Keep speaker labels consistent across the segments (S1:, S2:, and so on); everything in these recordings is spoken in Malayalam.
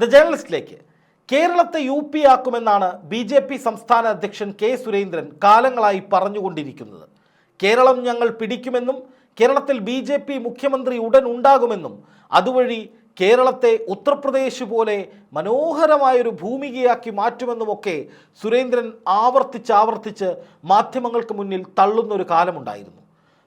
S1: ദ ജേർണലിസ്റ്റിലേക്ക്. കേരളത്തെ യു പി ആക്കുമെന്നാണ് ബി ജെ പി സംസ്ഥാന അധ്യക്ഷൻ കെ സുരേന്ദ്രൻ കാലങ്ങളായി പറഞ്ഞുകൊണ്ടിരിക്കുന്നത്. കേരളം ഞങ്ങൾ പിടിക്കുമെന്നും കേരളത്തിൽ ബി ജെ പി മുഖ്യമന്ത്രി ഉടൻ ഉണ്ടാകുമെന്നും അതുവഴി കേരളത്തെ ഉത്തർപ്രദേശ് പോലെ മനോഹരമായൊരു ഭൂമികയാക്കി മാറ്റുമെന്നുമൊക്കെ സുരേന്ദ്രൻ ആവർത്തിച്ച് ആവർത്തിച്ച് മാധ്യമങ്ങൾക്ക് മുന്നിൽ തള്ളുന്നൊരു കാലമുണ്ടായിരുന്നു.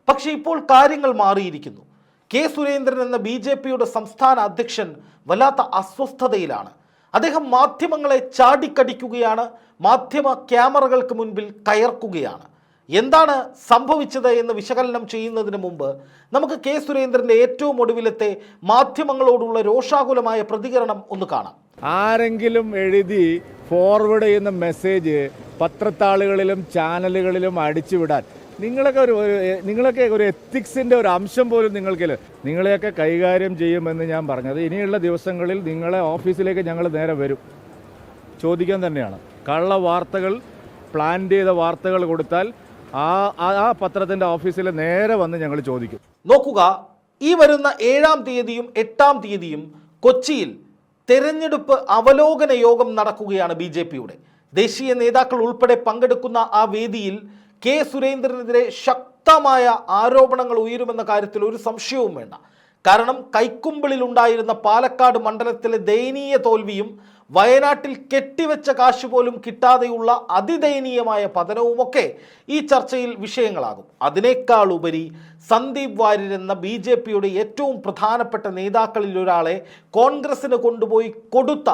S1: പക്ഷേ ഇപ്പോൾ കാര്യങ്ങൾ മാറിയിരിക്കുന്നു. കെ സുരേന്ദ്രൻ എന്ന ബി ജെ പിയുടെ സംസ്ഥാന അധ്യക്ഷൻ വല്ലാത്ത അസ്വസ്ഥതയിലാണ്. അദ്ദേഹം മാധ്യമങ്ങളെ ചാടിക്കടിക്കുകയാണ് മാധ്യമ ക്യാമറകൾക്ക് മുൻപിൽ കയർക്കുകയാണ്. എന്താണ് സംഭവിച്ചത് എന്ന് വിശകലനം ചെയ്യുന്നതിന് മുമ്പ് നമുക്ക് കെ സുരേന്ദ്രന്റെ ഏറ്റവും ഒടുവിലത്തെ മാധ്യമങ്ങളോടുള്ള രോഷാകുലമായ പ്രതികരണം ഒന്ന് കാണാം.
S2: ആരെങ്കിലും എഴുതി ഫോർവേഡ് ചെയ്യുന്ന മെസ്സേജ് പത്രത്താളുകളിലും ചാനലുകളിലും അടിച്ചുവിടാൻ നിങ്ങളൊക്കെ ഒരു നിങ്ങളൊക്കെ ഒരു എത്തിക്സിന്റെ ഒരു അംശം പോലും നിങ്ങൾക്കില്ല നിങ്ങളെയൊക്കെ കൈകാര്യം ചെയ്യുമെന്ന് ഞാൻ പറഞ്ഞത്. ഇനിയുള്ള ദിവസങ്ങളിൽ നിങ്ങളെ ഓഫീസിലേക്ക് ഞങ്ങൾ നേരെ വരും. ചോദിക്കാൻ തന്നെയാണ്. കള്ള വാർത്തകൾ പ്ലാൻ ചെയ്ത വാർത്തകൾ കൊടുത്താൽ ആ ആ- പത്രത്തിന്റെ ഓഫീസിൽ നേരെ വന്ന് ഞങ്ങൾ ചോദിക്കും.
S1: നോക്കുക ഈ വരുന്ന ഏഴാം തീയതിയും എട്ടാം തീയതിയും കൊച്ചിയിൽ തെരഞ്ഞെടുപ്പ് അവലോകന യോഗം നടക്കുകയാണ് ബി ദേശീയ നേതാക്കൾ ഉൾപ്പെടെ പങ്കെടുക്കുന്ന ആ വേദിയിൽ കെ സുരേന്ദ്രനെതിരെ ശക്തമായ ആരോപണങ്ങൾ ഉയരുമെന്ന കാര്യത്തിൽ ഒരു സംശയവും വേണ്ട. കാരണം കൈക്കുമ്പിളിൽ ഉണ്ടായിരുന്ന പാലക്കാട് മണ്ഡലത്തിലെ ദയനീയ തോൽവിയും വയനാട്ടിൽ കെട്ടിവെച്ച കാശ് പോലും കിട്ടാതെയുള്ള അതിദയനീയമായ പതനവുമൊക്കെ ഈ ചർച്ചയിൽ വിഷയങ്ങളാകും. അതിനേക്കാൾ ഉപരി സന്ദീപ് വാര്യർ എന്ന ബി ജെ പിയുടെ ഏറ്റവും പ്രധാനപ്പെട്ട നേതാക്കളിൽ ഒരാളെ കോൺഗ്രസിന് കൊണ്ടുപോയി കൊടുത്ത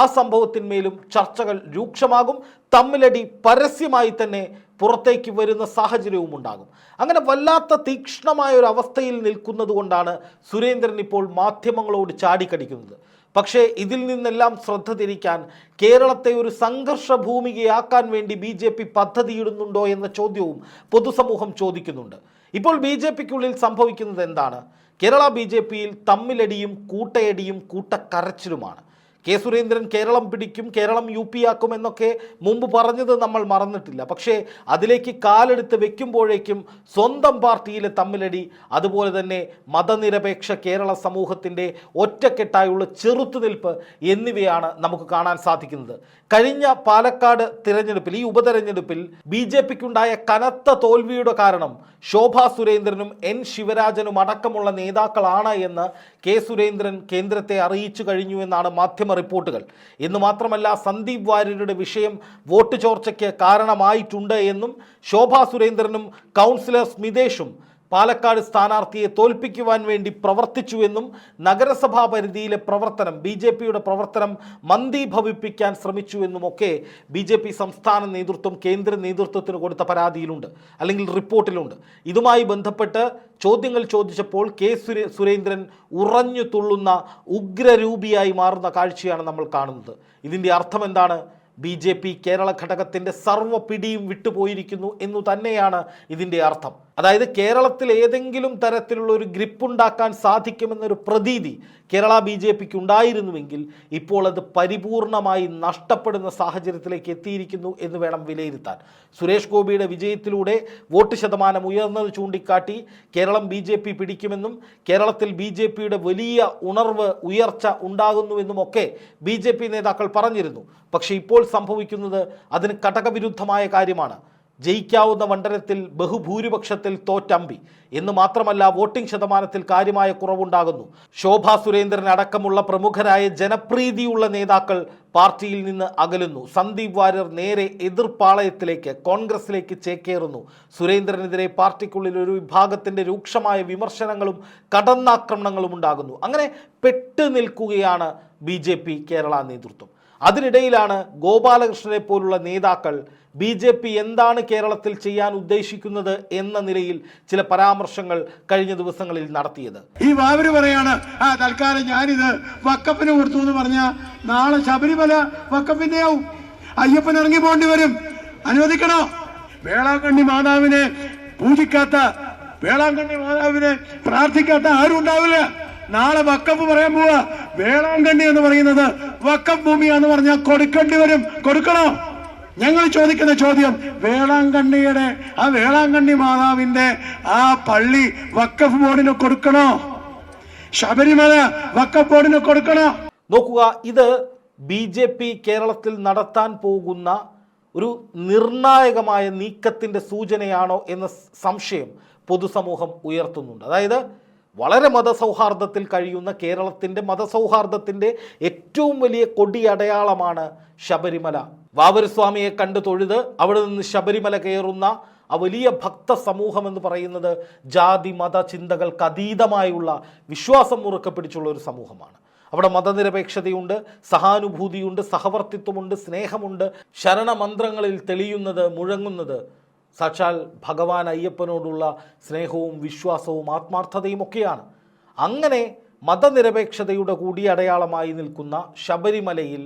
S1: ആ സംഭവത്തിന്മേലും ചർച്ചകൾ രൂക്ഷമാകും. തമ്മിലടി പരസ്യമായി തന്നെ പുറത്തേക്ക് വരുന്ന സാഹചര്യവും ഉണ്ടാകും. അങ്ങനെ വല്ലാത്ത തീക്ഷ്ണമായ ഒരു അവസ്ഥയിൽ നിൽക്കുന്നത് കൊണ്ടാണ് സുരേന്ദ്രൻ ഇപ്പോൾ മാധ്യമങ്ങളോട് ചാടിക്കടിക്കുന്നത്. പക്ഷേ ഇതിൽ നിന്നെല്ലാം ശ്രദ്ധ തിരിക്കാൻ കേരളത്തെ ഒരു സംഘർഷ ഭൂമികയാക്കാൻ വേണ്ടി ബി ജെ പി പദ്ധതിയിടുന്നുണ്ടോ എന്ന ചോദ്യവും പൊതുസമൂഹം ചോദിക്കുന്നുണ്ട്. ഇപ്പോൾ ബി ജെ പിക്കുള്ളിൽ സംഭവിക്കുന്നത് എന്താണ്? കേരള ബി ജെ പിയിൽ തമ്മിലടിയും കൂട്ടയടിയും കൂട്ടക്കരച്ചിലുമാണ്. കെ സുരേന്ദ്രൻ കേരളം പിടിക്കും കേരളം യു പി ആക്കും എന്നൊക്കെ മുമ്പ് പറഞ്ഞത് നമ്മൾ മറന്നിട്ടില്ല. പക്ഷേ അതിലേക്ക് കാലെടുത്ത് വെക്കുമ്പോഴേക്കും സ്വന്തം പാർട്ടിയിലെ തമ്മിലടി അതുപോലെ തന്നെ മതനിരപേക്ഷ കേരള സമൂഹത്തിന്റെ ഒറ്റക്കെട്ടായുള്ള ചെറുത്തുനിൽപ്പ് എന്നിവയാണ് നമുക്ക് കാണാൻ സാധിക്കുന്നത്. കഴിഞ്ഞ പാലക്കാട് തിരഞ്ഞെടുപ്പിൽ ഈ ഉപതെരഞ്ഞെടുപ്പിൽ ബി ജെ പിക്കുണ്ടായ കനത്ത തോൽവിയുടെ കാരണം ശോഭാ സുരേന്ദ്രനും എൻ ശിവരാജനും അടക്കമുള്ള നേതാക്കളാണ് എന്ന് കെ സുരേന്ദ്രൻ കേന്ദ്രത്തെ അറിയിച്ചു കഴിഞ്ഞു എന്നാണ് മാധ്യമ റിപ്പോർട്ടുകൾ. എന്ന് മാത്രമല്ല സന്ദീപ് വാര്യരുടെ വിഷയം വോട്ട് ചോർച്ചയ്ക്ക് കാരണമായിട്ടുണ്ട് എന്നും ശോഭാ സുരേന്ദ്രനും കൗൺസിലർ സ്മിതേഷും പാലക്കാട് സ്ഥാനാർത്ഥിയെ തോൽപ്പിക്കുവാൻ വേണ്ടി പ്രവർത്തിച്ചുവെന്നും നഗരസഭാ പരിധിയിലെ പ്രവർത്തനം ബി ജെ പിയുടെ പ്രവർത്തനം മന്ദീഭവിപ്പിക്കാൻ ശ്രമിച്ചുവെന്നുമൊക്കെ ബി ജെ പി സംസ്ഥാന നേതൃത്വം കേന്ദ്ര നേതൃത്വത്തിന് കൊടുത്ത പരാതിയിലുണ്ട് അല്ലെങ്കിൽ റിപ്പോർട്ടിലുണ്ട്. ഇതുമായി ബന്ധപ്പെട്ട് ചോദ്യങ്ങൾ ചോദിച്ചപ്പോൾ കെ സുരേ സുരേന്ദ്രൻ ഉറഞ്ഞു തുള്ളുന്ന ഉഗ്രരൂപിയായി മാറുന്ന കാഴ്ചയാണ് നമ്മൾ കാണുന്നത്. ഇതിന്റെ അർത്ഥം എന്താണ്? ബി ജെ പി കേരള ഘടകത്തിന്റെ സർവ പിടിയും വിട്ടുപോയിരിക്കുന്നു എന്നു തന്നെയാണ് ഇതിന്റെ അർത്ഥം. അതായത് കേരളത്തിൽ ഏതെങ്കിലും തരത്തിലുള്ള ഒരു ഗ്രിപ്പ് ഉണ്ടാക്കാൻ സാധിക്കുമെന്നൊരു പ്രതീതി കേരള ബി ജെ പിക്ക് ഉണ്ടായിരുന്നുവെങ്കിൽ ഇപ്പോൾ അത് പരിപൂർണമായി നഷ്ടപ്പെടുന്ന സാഹചര്യത്തിലേക്ക് എത്തിയിരിക്കുന്നു എന്ന് വേണം വിലയിരുത്താൻ. സുരേഷ് ഗോപിയുടെ വിജയത്തിലൂടെ വോട്ട് ശതമാനം ഉയർന്നത് ചൂണ്ടിക്കാട്ടി കേരളം ബി ജെ പി പിടിക്കുമെന്നും കേരളത്തിൽ ബി ജെ പിയുടെ വലിയ ഉണർവ് ഉയർച്ച ഉണ്ടാകുന്നുവെന്നുമൊക്കെ ബി ജെ പി നേതാക്കൾ പറഞ്ഞിരുന്നു. പക്ഷേ ഇപ്പോൾ സംഭവിക്കുന്നത് അതിന് ഘടകവിരുദ്ധമായ കാര്യമാണ്. ജയിക്കാവുന്ന മണ്ഡലത്തിൽ ബഹുഭൂരിപക്ഷത്തിൽ തോറ്റമ്പി. എന്ന് മാത്രമല്ല വോട്ടിംഗ് ശതമാനത്തിൽ കാര്യമായ കുറവുണ്ടാകുന്നു. ശോഭാ സുരേന്ദ്രൻ അടക്കമുള്ള പ്രമുഖരായ ജനപ്രീതിയുള്ള നേതാക്കൾ പാർട്ടിയിൽ നിന്ന് അകലുന്നു. സന്ദീപ് വാര്യർ നേരെ എതിർപ്പാളയത്തിലേക്ക് കോൺഗ്രസിലേക്ക് ചേക്കേറുന്നു. സുരേന്ദ്രനെതിരെ പാർട്ടിക്കുള്ളിൽ ഒരു വിഭാഗത്തിന്റെ രൂക്ഷമായ വിമർശനങ്ങളും കടന്നാക്രമണങ്ങളും ഉണ്ടാകുന്നു. അങ്ങനെ പെട്ടു നിൽക്കുകയാണ് ബി കേരള നേതൃത്വം. അതിനിടയിലാണ് ഗോപാലകൃഷ്ണനെ പോലുള്ള നേതാക്കൾ ബി ജെ പി എന്താണ് കേരളത്തിൽ ചെയ്യാൻ ഉദ്ദേശിക്കുന്നത് എന്ന നിലയിൽ ചില പരാമർശങ്ങൾ കഴിഞ്ഞ ദിവസങ്ങളിൽ നടത്തിയത്.
S3: ഈ വാവര് പറയാണ് ആ തൽക്കാലം ഞാനിത് വക്കപ്പിന് കൊടുത്തു എന്ന് പറഞ്ഞ നാളെ ശബരിമല വക്കപ്പിന്റെ ആവും അയ്യപ്പൻ ഇറങ്ങി പോകേണ്ടി വരും. അനുവദിക്കണോ? വേളാങ്കണ്ണി മാതാവിനെ പൂജിക്കാത്ത വേളാങ്കണ്ണി മാതാവിനെ പ്രാർത്ഥിക്കാത്ത ആരും ഉണ്ടാവില്ല. നാളെ വക്കപ്പ് പറയാൻ പോവാ. വേളാങ്കണ്ണി എന്ന് പറയുന്നത് വക്കപ്പ് ഭൂമിയാന്ന് പറഞ്ഞാൽ കൊടുക്കേണ്ടി വരും. കൊടുക്കണോ? ഞങ്ങൾ ചോദിക്കുന്ന ചോദ്യം വേളാങ്കണ്ണിയുടെ ആ വേളാങ്കണ്ണി മാതാവിന്റെ ആ പള്ളി വക്കഫ് ബോർഡിന് കൊടുക്കണോ? ശബരിമല വക്കഫ് ബോർഡിന് കൊടുക്കണോ?
S1: നോക്കുക ഇത് ബി ജെ പി കേരളത്തിൽ നടത്താൻ പോകുന്ന ഒരു നിർണായകമായ നീക്കത്തിന്റെ സൂചനയാണോ എന്ന സംശയം പൊതുസമൂഹം ഉയർത്തുന്നുണ്ട്. അതായത് വളരെ മതസൗഹാർദ്ദത്തിൽ കഴിയുന്ന കേരളത്തിന്റെ മതസൗഹാർദ്ദത്തിന്റെ ഏറ്റവും വലിയ കൊടി അടയാളമാണ് ശബരിമല. വാവരസ്വാമിയെ കണ്ട് തൊഴുത് അവിടെ നിന്ന് ശബരിമല കയറുന്ന ആ വലിയ ഭക്ത സമൂഹം എന്ന് പറയുന്നത് ജാതി മത ചിന്തകൾക്ക് അതീതമായുള്ള വിശ്വാസം മുറുക്കെ പിടിച്ചുള്ള ഒരു സമൂഹമാണ്. അവിടെ മതനിരപേക്ഷതയുണ്ട് സഹാനുഭൂതിയുണ്ട് സഹവർത്തിത്വമുണ്ട് സ്നേഹമുണ്ട്. ശരണമന്ത്രങ്ങളിൽ തെളിയുന്നത് മുഴങ്ങുന്നത് സാക്ഷാൽ ഭഗവാൻ അയ്യപ്പനോടുള്ള സ്നേഹവും വിശ്വാസവും ആത്മാർത്ഥതയും ഒക്കെയാണ് അങ്ങനെ മതനിരപേക്ഷതയുടെ കൂടി അടയാളമായി നിൽക്കുന്ന ശബരിമലയിൽ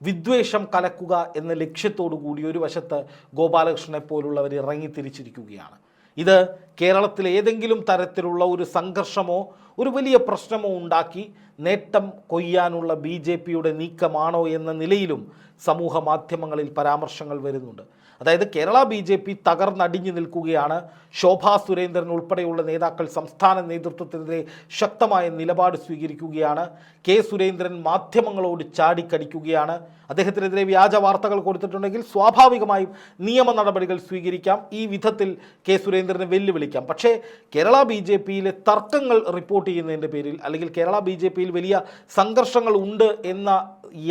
S1: വിദ്വേഷം കലക്കുക എന്ന ലക്ഷ്യത്തോടു കൂടി ഒരു വശത്ത് ഗോപാലകൃഷ്ണനെ പോലുള്ളവർ ഇറങ്ങിത്തിരിച്ചിരിക്കുകയാണ്. ഇത് കേരളത്തിൽ ഏതെങ്കിലും തരത്തിലുള്ള ഒരു സംഘർഷമോ ഒരു വലിയ പ്രശ്നമോ ഉണ്ടാക്കി നേട്ടം കൊയ്യാനുള്ള ബി ജെ പിയുടെ നീക്കമാണോ എന്ന നിലയിലും സമൂഹ മാധ്യമങ്ങളിൽ പരാമർശങ്ങൾ വരുന്നുണ്ട്. അതായത് കേരള ബി ജെ പി തകർന്നടിഞ്ഞു നിൽക്കുകയാണ്. ശോഭാ സുരേന്ദ്രൻ ഉൾപ്പെടെയുള്ള നേതാക്കൾ സംസ്ഥാന നേതൃത്വത്തിനെതിരെ ശക്തമായ നിലപാട് സ്വീകരിക്കുകയാണ്. കെ സുരേന്ദ്രൻ മാധ്യമങ്ങളോട് ചാടിക്കടിക്കുകയാണ്. അദ്ദേഹത്തിനെതിരെ വ്യാജ വാർത്തകൾ കൊടുത്തിട്ടുണ്ടെങ്കിൽ സ്വാഭാവികമായും നിയമ നടപടികൾ സ്വീകരിക്കാം. ഈ വിധത്തിൽ കെ സുരേന്ദ്രനെ വെല്ലുവിളിക്കാം. പക്ഷേ കേരള ബി ജെ പിയിലെ തർക്കങ്ങൾ റിപ്പോർട്ട് ചെയ്യുന്നതിന്റെ പേരിൽ അല്ലെങ്കിൽ കേരള ബി ജെ പിയിൽ വലിയ സംഘർഷങ്ങൾ ഉണ്ട് എന്ന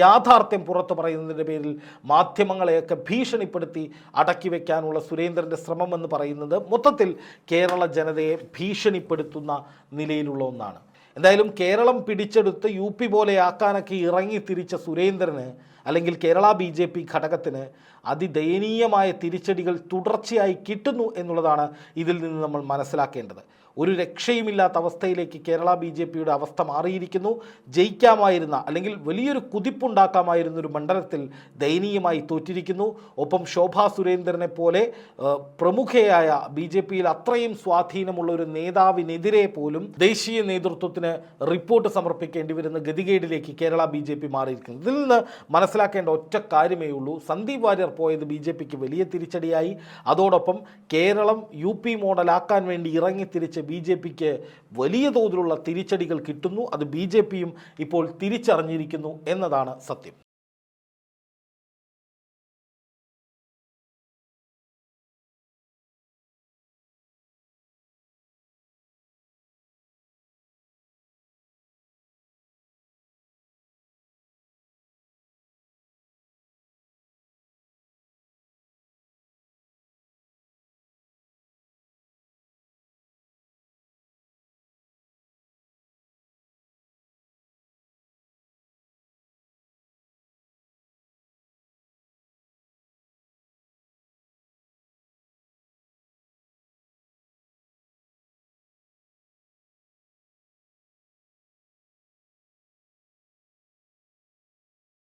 S1: യാഥാർത്ഥ്യം പുറത്തു പറയുന്നതിന്റെ പേരിൽ മാധ്യമങ്ങളെയൊക്കെ ഭീഷണിപ്പെടുത്തി അടക്കി വയ്ക്കാനുള്ള സുരേന്ദ്രന്റെ ശ്രമം എന്ന് പറയുന്നത് മൊത്തത്തിൽ കേരള ജനതയെ ഭീഷണിപ്പെടുത്തുന്ന നിലയിലുള്ള ഒന്നാണ്. എന്തായാലും കേരളം പിടിച്ചെടുത്ത് യു പി പോലെയാക്കാനൊക്കെ ഇറങ്ങി തിരിച്ച സുരേന്ദ്രന് അല്ലെങ്കിൽ കേരള ബി ജെ പി ഘടകത്തിന് അതിദയനീയമായ തിരിച്ചടികൾ തുടർച്ചയായി കിട്ടുന്നു എന്നുള്ളതാണ് ഇതിൽ നിന്ന് നമ്മൾ മനസ്സിലാക്കേണ്ടത്. ഒരു രക്ഷയുമില്ലാത്ത അവസ്ഥയിലേക്ക് കേരള ബി ജെ പിയുടെ അവസ്ഥ മാറിയിരിക്കുന്നു. ജയിക്കാമായിരുന്ന അല്ലെങ്കിൽ വലിയൊരു കുതിപ്പുണ്ടാക്കാമായിരുന്ന ഒരു മണ്ഡലത്തിൽ ദയനീയമായി തോറ്റിരിക്കുന്നു. ഒപ്പം ശോഭാ സുരേന്ദ്രനെ പോലെ പ്രമുഖയായ ബി ജെ പിയിൽ അത്രയും സ്വാധീനമുള്ള ഒരു നേതാവിനെതിരെ പോലും ദേശീയ നേതൃത്വത്തിന് റിപ്പോർട്ട് സമർപ്പിക്കേണ്ടി വരുന്ന ഗതികേടിലേക്ക് കേരള ബി ജെ പി മാറിയിരിക്കുന്നു. ഇതിൽ നിന്ന് മനസ്സിലാക്കേണ്ട ഒറ്റ കാര്യമേ ഉള്ളൂ. സന്ദീപ് വാര്യർ പോയത് ബി ജെ പിക്ക് വലിയ തിരിച്ചടിയായി. അതോടൊപ്പം കേരളം യു പി മോഡലാക്കാൻ വേണ്ടി ഇറങ്ങി തിരിച്ച് ബി ജെ പിക്ക് വലിയ തോതിലുള്ള തിരിച്ചടികൾ കിട്ടുന്നു. അത് ബി ജെ പിയും ഇപ്പോൾ തിരിച്ചറിഞ്ഞിരിക്കുന്നു എന്നതാണ് സത്യം.